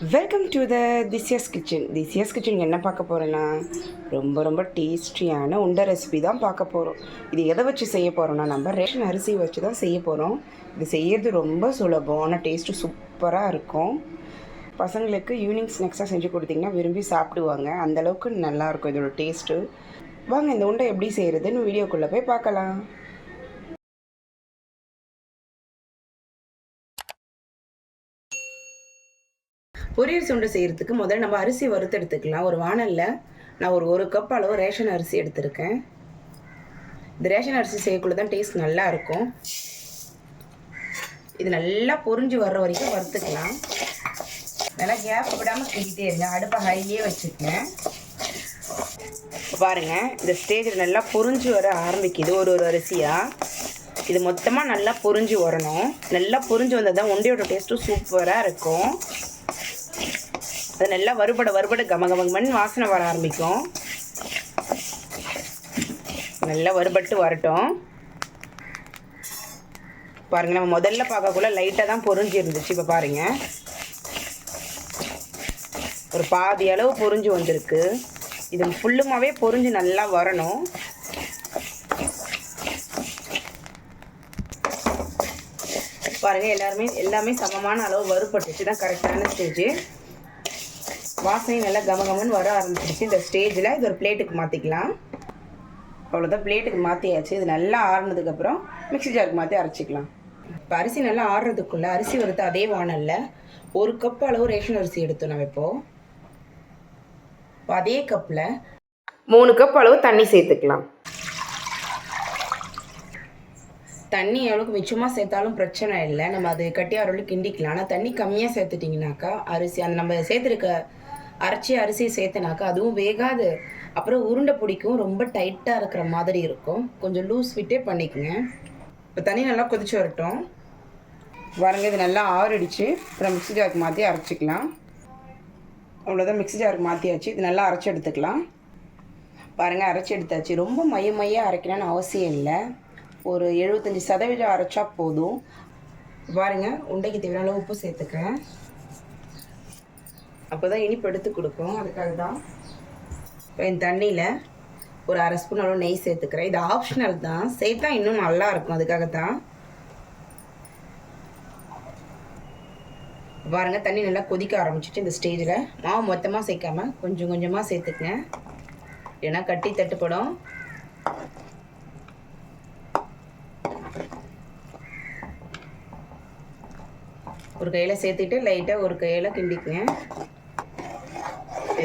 Welcome to the திசியஸ் kitchen திசியஸ் kitchen என்ன பார்க்க போகிறேன்னா ரொம்ப ரொம்ப டேஸ்டியான உண்டை ரெசிபி தான் பார்க்க போகிறோம் இது எதை வச்சு செய்ய போகிறோம்னா நம்ம ரேஷன் அரிசி வச்சு தான் செய்ய போகிறோம் இது செய்யறது ரொம்ப சுலபம் ஆனால் டேஸ்ட்டு சூப்பராக இருக்கும். பசங்களுக்கு ஈவினிங் ஸ்நாக்ஸாக செஞ்சு கொடுத்தீங்கன்னா விரும்பி சாப்பிடுவாங்க. அந்தளவுக்கு நல்லாயிருக்கும் இதோட டேஸ்ட்டு வாங்க இந்த உண்டை எப்படி செய்கிறதுன்னு வீடியோக்குள்ளே போய் பார்க்கலாம். பொரியல் சுண்டை செய்கிறதுக்கு முதல்ல நம்ம அரிசி வறுத்து எடுத்துக்கலாம். ஒரு வானலில் நான் ஒரு ஒரு கப் அளவு ரேஷன் அரிசி எடுத்திருக்கேன். இந்த ரேஷன் அரிசி செய்யக்குள்ள தான் டேஸ்ட் நல்லா இருக்கும். இது நல்லா பொறிஞ்சு வர்ற வரைக்கும் வறுத்துக்கலாம். நல்லா கேப் விடாமல் கிண்டிகிட்டே இருங்க. அடுப்பை ஹையே வச்சுக்கேன் பாருங்க இந்த ஸ்டேஜில் நல்லா பொறிஞ்சு வர ஆரம்பிக்குது. ஒரு ஒரு அரிசியாக இது மொத்தமாக நல்லா பொறிஞ்சு வரணும். நல்லா பொறிஞ்சு வந்தால் தான் ஒண்டியோட டேஸ்ட்டும் சூப்பராக இருக்கும். அது நல்லா வறுபட வறுபட கம கமகமன்னு வாசனை வர ஆரம்பிக்கும். நல்லா வறுபட்டு வரட்டும். பாருங்க நம்ம முதல்ல பார்க்கக்குள்ள லைட்டாக தான் பொரிஞ்சு இருந்துச்சு. இப்போ பாருங்க. ஒரு பாதி அளவு பொரிஞ்சு வந்திருக்கு. இது ஃபுல்லுமாகவே பொரிஞ்சு நல்லா வரணும். பாருங்க எல்லாருமே எல்லாமே சமமான அளவு வறுபட்டுச்சு தான் கரெக்டான ஸ்டேஜ் வாசனை நல்லா கமகமன்னு வர ஆரம்பிச்சிருச்சு. இந்த ஸ்டேஜில் இது ஒரு பிளேட்டுக்கு மாற்றிக்கலாம் அவ்வளோதான் பிளேட்டுக்கு மாற்றியாச்சு இது நல்லா ஆறுனதுக்கப்புறம் மிக்ஸி ஜாருக்கு மாற்றி அரைச்சிக்கலாம். இப்போ அரிசி நல்லா ஆறுறதுக்குள்ளே அரிசி வறுத்து அதே வானலில் ஒரு கப் அளவு ரேஷன் அரிசி எடுத்தோம் நம்ம இப்போது இப்போ. அதே கப்பில் மூணு கப் அளவு தண்ணி சேர்த்துக்கலாம். தண்ணி எவ்வளோக்கு மிச்சமாக சேர்த்தாலும் பிரச்சனை இல்லை. நம்ம அது கட்டி கிண்டிக்கலாம். ஆனால் தண்ணி கம்மியாக சேர்த்துட்டிங்கனாக்கா அரிசி அந்த நம்ம சேர்த்துருக்க அரைச்சி அரிசி சேர்த்தனாக்கா அதுவும் வேகாது. அப்புறம் உருண்டை பிடிக்கும் ரொம்ப டைட்டாக இருக்கிற மாதிரி இருக்கும். கொஞ்சம் லூஸ் விட்டே பண்ணிக்கோங்க. இப்போ தண்ணி நல்லா கொதிச்சு வரட்டும். பாருங்க இது நல்லா ஆறிடுச்சு. அப்புறம் மிக்ஸி ஜாருக்கு மாற்றி அரைச்சிக்கலாம். அவ்வளோதான் மிக்ஸி ஜாருக்கு மாற்றியாச்சு இது நல்லா அரைச்சி எடுத்துக்கலாம். பாருங்கள் அரைச்சி எடுத்தாச்சு. ரொம்ப மைய மைய அரைக்கணும்னு அவசியம் இல்லை. ஒரு எழுபத்தஞ்சி சதவீதம் அரைச்சா போதும். பாருங்கள் உண்டைக்கு தேவையான அளவு உப்பு சேர்த்துக்கிறேன். அப்போ தான் இனிப்பு எடுத்து கொடுக்கும் அதுக்காக தான் இப்போ இந்த தண்ணியில் ஒரு அரை ஸ்பூன் அளவு நெய் சேர்த்துக்கிறேன். இது ஆப்ஷனல் தான். சேர்த்தா இன்னும் நல்லா இருக்கும். அதுக்காக தான் பாருங்கள் தண்ணி நல்லா கொதிக்க ஆரம்பிச்சிட்டு இந்த ஸ்டேஜில் மாவு மொத்தமாக சேர்க்காம கொஞ்சம் கொஞ்சமாக சேர்த்துக்குங்க. ஏன்னா கட்டி தட்டுப்படும். ஒரு கையில் சேர்த்துட்டு லைட்டாக ஒரு கையில் கிண்டிக்குங்க.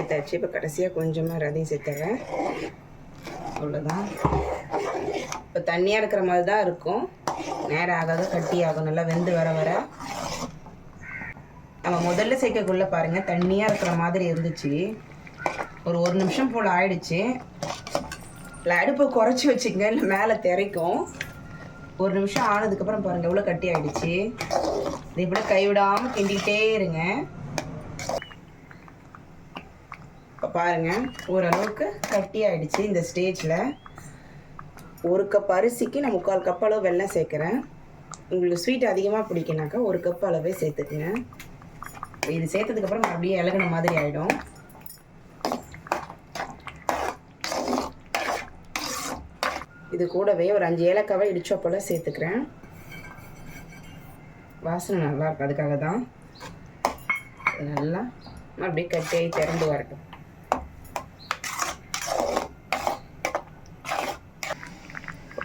சேர்த்தாச்சு இப்போ கடைசியாக கொஞ்சமாக ரதையும் சேர்த்துறேன். அவ்வளோதான் இப்போ தண்ணியாக இருக்கிற மாதிரி தான் இருக்கும். நேரம் ஆகாத கட்டி ஆகும். நல்லா வெந்து வர வர. நம்ம முதல்ல சேர்க்கக்குள்ளே பாருங்கள் தண்ணியாக இருக்கிற மாதிரி இருந்துச்சு. ஒரு ஒரு நிமிஷம் போல் ஆயிடுச்சு. இல்லை அடுப்பை குறைச்சி வச்சுக்கங்க இல்லை மேலே திரைக்கும். ஒரு நிமிஷம் ஆனதுக்கப்புறம் பாருங்கள் எவ்வளோ கட்டி ஆயிடுச்சு. இது இப்படி கைவிடாமல் கிண்டிக்கிட்டே இருங்க இப்போ பாருங்கள் ஓரளவுக்கு கட்டி ஆயிடுச்சு இந்த ஸ்டேஜில். ஒரு கப் அரிசிக்கு நான் முக்கால் கப் அளவு வெள்ளம் சேர்க்குறேன். உங்களுக்கு ஸ்வீட் அதிகமாக பிடிக்குனாக்கா ஒரு கப் அளவே சேர்த்துக்குங்க. இது சேர்த்ததுக்கப்புறம் அப்படியே இலகுன மாதிரி ஆகிடும் இது கூடவே ஒரு அஞ்சு ஏலக்காவை இடிச்சோ போல் சேர்த்துக்கிறேன். வாசனை நல்லா இருக்கும் அதுக்காக தான் நல்லா அப்படியே கட்டியாகி திறந்து வரட்டும்.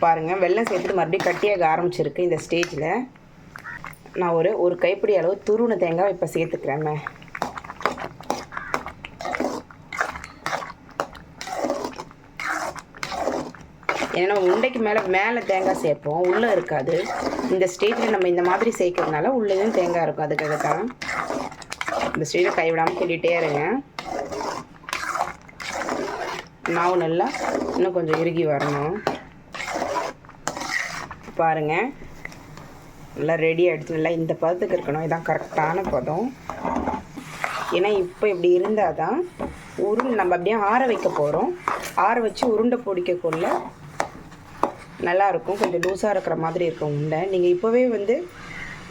பாருங்கள் வெள்ளம் சேர்த்துட்டு மறுபடியும் கட்டியாக ஆரம்பிச்சிருக்கு இந்த ஸ்டேஜில் நான் ஒரு ஒரு கைப்பிடி அளவு துருண தேங்காய் இப்போ சேர்த்துக்கிறேன் ஏன்னா நம்ம உண்டைக்கு மேலே மேலே தேங்காய் சேர்ப்போம். உள்ளே இருக்காது. இந்த ஸ்டேஜில் நம்ம இந்த மாதிரி சேர்க்கறதுனால உள்ளேயும் தேங்காய் இருக்கும். அதுக்காக தான் இந்த ஸ்டேஜில் கைவிடாமல் கிண்டிகிட்டே இருங்க. மாவு நல்லா இன்னும் கொஞ்சம் இறுகி வரணும். பாருங்கள் நல்லா ரெடி ஆகிடுச்சு நல்லா இந்த பதத்துக்கு இருக்கணும். இதான் கரெக்டான பதம். ஏன்னா இப்போ இப்படி இருந்தால் தான் உருண்டை நம்ம அப்படியே ஆற வைக்க போகிறோம் ஆற வச்சு உருண்டை பிடிக்கக்குள்ள நல்லாயிருக்கும் கொஞ்சம் லூஸாக இருக்கிற மாதிரி இருக்கும் உண்டை நீங்கள் இப்போவே வந்து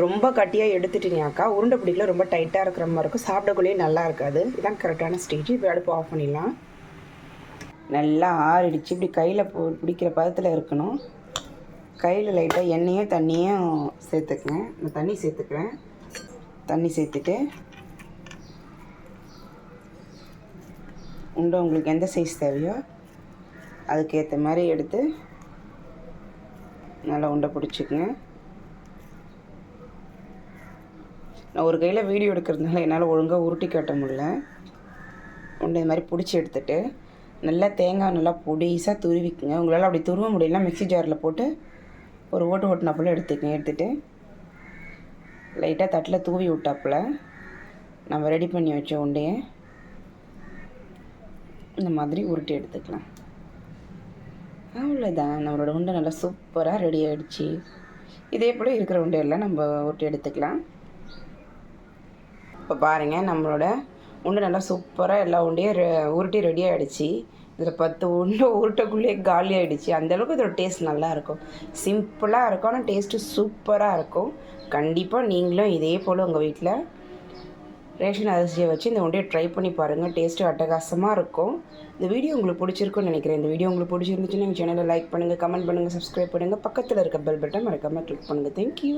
ரொம்ப கட்டியாக எடுத்துட்டீங்கனாக்கா உருண்டை பிடிக்கல ரொம்ப டைட்டாக இருக்கிற மாதிரி இருக்கும். சாப்பிடக்குள்ளேயே நல்லா இருக்காது. இதான் கரெக்டான ஸ்டேஜ் இப்போ அடுப்பு ஆஃப் பண்ணிடலாம். நல்லா ஆறிடுச்சு. இப்படி கையில் போ பிடிக்கிற பதத்தில் இருக்கணும். கையில் லைட்டாக எண்ணெயும் தண்ணியும் சேர்த்துக்குங்க நான் தண்ணி சேர்த்துக்கிறேன் தண்ணி சேர்த்துட்டு உண்டை உங்களுக்கு எந்த சைஸ் தேவையோ அதுக்கேற்ற மாதிரி எடுத்து நல்லா உண்டை பிடிச்சிக்குங்க. நான் ஒரு கையில் வீடியோ எடுக்கிறதுனால என்னால் ஒழுங்காக உருட்டி காட்ட முடியல. உண்டை இது மாதிரி பிடிச்சி எடுத்துட்டு நல்லா தேங்காய் நல்லா பொடிசாக துருவிக்குங்க. உங்களால் அப்படி துருவ முடியலன்னா மிக்சி ஜாரில் போட்டு ஒரு ஓட்டு ஓட்டினாப்புல எடுத்துக்கங்க எடுத்துகிட்டு லைட்டாக தட்டில் தூவி விட்டாப்புல நம்ம ரெடி பண்ணி வச்ச உண்டையை இந்த மாதிரி உருட்டி எடுத்துக்கலாம். அவ்வளோதான் நம்மளோட உண்டை நல்லா சூப்பராக ரெடி ஆகிடுச்சு இதே போல் இருக்கிற உண்டையெல்லாம் நம்ம உருட்டி எடுத்துக்கலாம். இப்போ பாருங்கள் நம்மளோட உண்டை நல்லா சூப்பராக எல்லா உண்டையும் உருட்டி ரெடி ஆகிடுச்சு இதில் பத்து உண்டை உருட்டைக்குள்ளேயே காலி ஆகிடுச்சு அந்தளவுக்கு இதோட டேஸ்ட் நல்லாயிருக்கும். சிம்பிளாக இருக்கும் ஆனால் டேஸ்ட்டு சூப்பராக இருக்கும். கண்டிப்பாக நீங்களும் இதே போல் உங்கள் வீட்டில் ரேஷன் அரிசியை வச்சு இந்த உண்டையை ட்ரை பண்ணி பாருங்கள் டேஸ்ட்டு அட்டகாசமாக இருக்கும். இந்த வீடியோ உங்களுக்கு பிடிச்சிருக்கும்னு நினைக்கிறேன். இந்த வீடியோ உங்களுக்கு பிடிச்சிருந்துச்சுன்னா எங்கள் சேனலை லைக் பண்ணுங்கள் கமெண்ட் பண்ணுங்கள் சப்ஸ்கிரைப் பண்ணுங்கள் பக்கத்தில் இருக்க பெல் பட்டன் மறக்காமல் கிளிக் பண்ணுங்கள் தேங்க்யூ